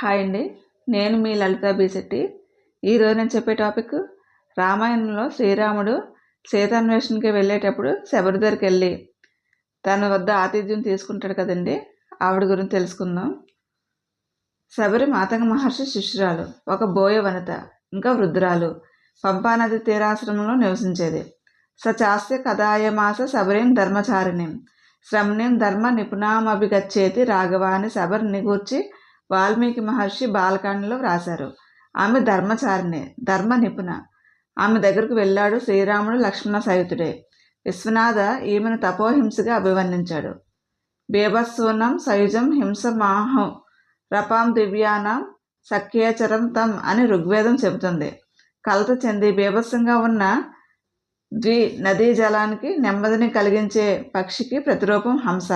Hi అండి. నేను మీ లలిత బీశెట్టి ఈరోజు నేను చెప్పే టాపిక్ రామాయణంలో శ్రీరాముడు సీతాన్వేషణకి వెళ్ళేటప్పుడు శబరి దగ్గరికి వెళ్ళి తన వద్ద ఆతిథ్యం తీసుకుంటాడు కదండి. ఆవిడ గురించి తెలుసుకుందాం. శబరి మాతంగ మహర్షి శిష్యురాలు ఒక బోయ వనిత ఇంకా వృద్ధురాలు పంపానది తీరాశ్రమంలో నివసించేది. సచాస్య కథాయమాస శబరిం ధర్మచారిణిం శ్రమణిం ధర్మ నిపుణామభిగచ్చేతి రాఘవాని శబరిని గూర్చి వాల్మీకి మహర్షి బాలకాండలో వ్రాశారు. ఆమె ధర్మచారిణి ధర్మ నిపుణ. ఆమె దగ్గరకు వెళ్ళాడు శ్రీరాముడు లక్ష్మణ సయుతుడే విశ్వనాథ ఈమెను తపోహింసగా అభివర్ణించాడు. బీభత్సూనం సయుజం హింస మాహం రపాం దివ్యానం సఖ్యేచరం తం అని ఋగ్వేదం చెబుతుంది. కలత చెంది బీభత్సంగా ఉన్న ద్వి నదీ జలానికి నెమ్మదిని కలిగించే పక్షికి ప్రతిరూపం హంస.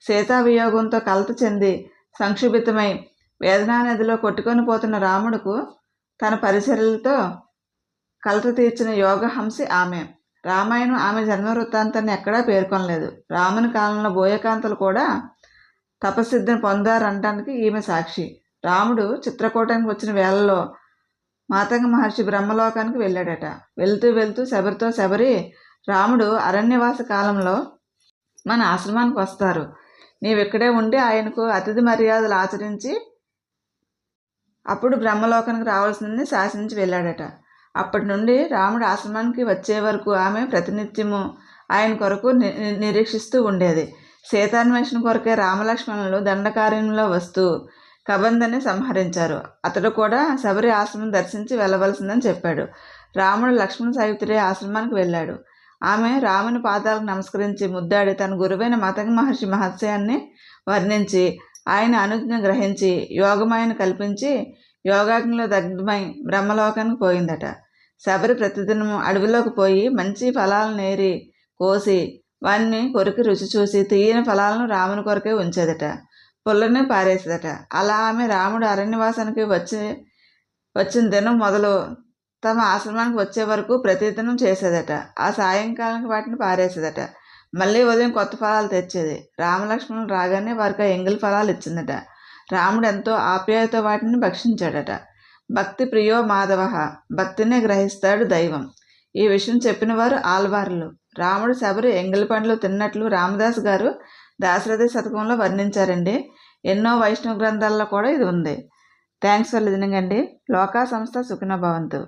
సీతావియోగంతో కలత చెంది సంక్షుభితమై వేదనా నదిలో కొట్టుకొని పోతున్న రాముడుకు తన పరిసరలతో కలత తీర్చిన యోగహంసి ఆమె. రామాయణం ఆమె జన్మ వృత్తాంతాన్ని ఎక్కడా పేర్కొనలేదు. రాముని కాలంలో బోయకాంతలు కూడా తపసిద్ధిని పొందారనడానికి ఈమె సాక్షి. రాముడు చిత్రకూటానికి వచ్చిన వేళలో మాతంగ మహర్షి బ్రహ్మలోకానికి వెళ్ళాడట. వెళ్తూ వెళ్తూ శబరితో శబరి రాముడు అరణ్యవాస కాలంలో మన ఆశ్రమానికి వస్తారు. నీవిక్కడే ఉండి ఆయనకు అతిథి మర్యాదలు ఆచరించి అప్పుడు బ్రహ్మలోకానికి రావాల్సిందని శాసించి వెళ్ళాడట. అప్పటి నుండి రాముడు ఆశ్రమానికి వచ్చే వరకు ఆమె ప్రతినిత్యము ఆయన కొరకు నిరీక్షిస్తూ ఉండేది. సీతాన్వేషణ కొరకే రామలక్ష్మణులు దండకార్యంలో వస్తూ కబందని సంహరించారు. అతడు కూడా శబరి ఆశ్రమం దర్శించి వెళ్ళవలసిందని చెప్పాడు. రాముడు లక్ష్మణ సావిత్రి ఆశ్రమానికి వెళ్ళాడు. ఆమె రాముని పాదాలకు నమస్కరించి ముద్దాడి తన గురువైన మతంగ మహర్షి మహత్యాన్ని వర్ణించి ఆయన అనుజ్ఞ గ్రహించి యోగమాయను కల్పించి యోగాగ్నిలో దగ్ధమై బ్రహ్మలోకానికి పోయిందట. శబరి ప్రతిదినం అడవిలోకి పోయి మంచి ఫలాలను నేరి కోసి వాన్ని కొరికి రుచి చూసి తీయని ఫలాలను రాముని కొరకే ఉంచేదట. పుల్లని పారేసేదట. అలా ఆమె రాముడు అరణ్యవాసానికి వచ్చి వచ్చిన దినం మొదలు తమ ఆశ్రమానికి వచ్చే వరకు ప్రతిదినం చేసేదట. ఆ సాయంకాలానికి వాటిని పారేసేదట. మళ్ళీ ఉదయం కొత్త ఫలాలు తెచ్చేది. రామలక్ష్మణులు రాగానే వారికి ఎంగిల్ ఫలాలు ఇచ్చిందట. రాముడు ఎంతో ఆప్యాయత వాటిని భక్షించాడట. భక్తి ప్రియో మాధవ భక్తినే గ్రహిస్తాడు దైవం. ఈ విషయం చెప్పిన వారు ఆల్వార్లు రాముడు శబరి ఎంగిలి పండ్లు తిన్నట్లు రామదాస్ గారు దాశరథి శతకంలో వర్ణించారండి. ఎన్నో వైష్ణవ గ్రంథాల్లో కూడా ఇది ఉంది. థ్యాంక్స్ ఫర్ లిజనింగ్ అండి. లోకా సంస్థ సుఖిన భవంతు.